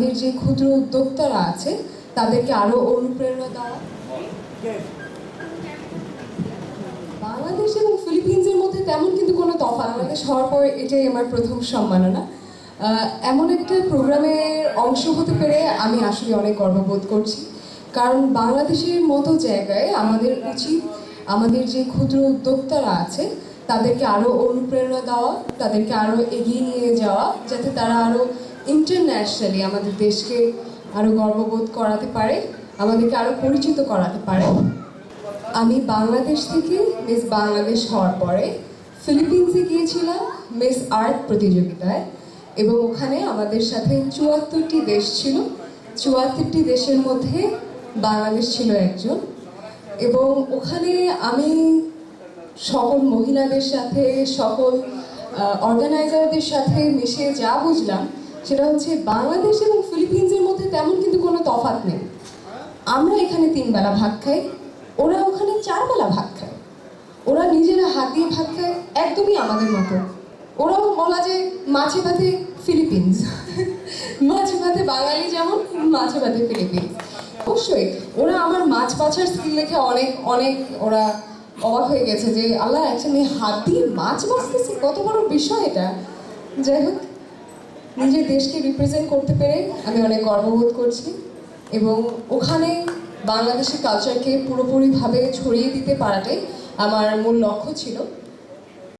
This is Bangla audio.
আমাদের যে ক্ষুদ্র উদ্যোক্তারা আছে, তাদেরকে আরও অনুপ্রেরণা দেওয়া বাংলাদেশ এবং ফিলিপিন্সের মধ্যে তেমন কিন্তু কোনো তফাৎ, বাংলাদেশ হওয়ার পর এটাই আমার প্রথম সম্মাননা। এমন একটা প্রোগ্রামের অংশ হতে পেরে আমি আসলে অনেক গর্ববোধ করছি। কারণ বাংলাদেশের মতো জায়গায় আমাদের উচিত, আমাদের যে ক্ষুদ্র উদ্যোক্তারা আছে, তাদেরকে আরও অনুপ্রেরণা দেওয়া, তাদেরকে আরও এগিয়ে নিয়ে যাওয়া, যাতে তারা আরও ইন্টারন্যাশনালি আমাদের দেশকে আরও গর্ববোধ করাতে পারে, আমাদেরকে আরও পরিচিত করাতে পারে। আমি বাংলাদেশ থেকে মিস বাংলাদেশ হওয়ার পরে ফিলিপিন্সে গিয়েছিলাম মিস আর্ট প্রতিযোগিতায় এবং ওখানে আমাদের সাথে চুয়াত্তরটি দেশ ছিল। চুয়াত্তরটি দেশের মধ্যে বাংলাদেশ ছিল একজন। এবং ওখানে আমি সকল মহিলাদের সাথে, সকল অর্গানাইজারদের সাথে মিশে যা বুঝলাম সেটা হচ্ছে বাংলাদেশ এবং ফিলিপিন্সের মধ্যে তেমন কিন্তু কোনো তফাৎ নেই। আমরা এখানে তিন বেলা ভাত খাই, ওরা ওখানে চার বেলা ভাত খায়। ওরা নিজেরা হাত দিয়ে ভাত খায়, একদমই আমাদের মতো। ওরাও বলা যায় মাছে ভাতে ফিলিপিন্স। মাছে ভাতে বাঙালি যেমন, মাছে ভাতে ফিলিপিন্স। অবশ্যই, ওরা আমার মাছ বাছার স্কিল দেখে অনেক অনেক ওরা অবাক হয়ে গেছে যে, আল্লাহ একটা মেয়ে হাত দিয়ে মাছ বাছতেছে? কত বড় বিষয় এটা। যাই হোক নিজের দেশকে রিপ্রেজেন্ট করতে পেরে আমি অনেক গর্ববোধ করছি এবং ওখানে বাংলাদেশের কালচারকে পুরোপুরিভাবে ছড়িয়ে দিতে পারাটাই আমার মূল লক্ষ্য ছিল।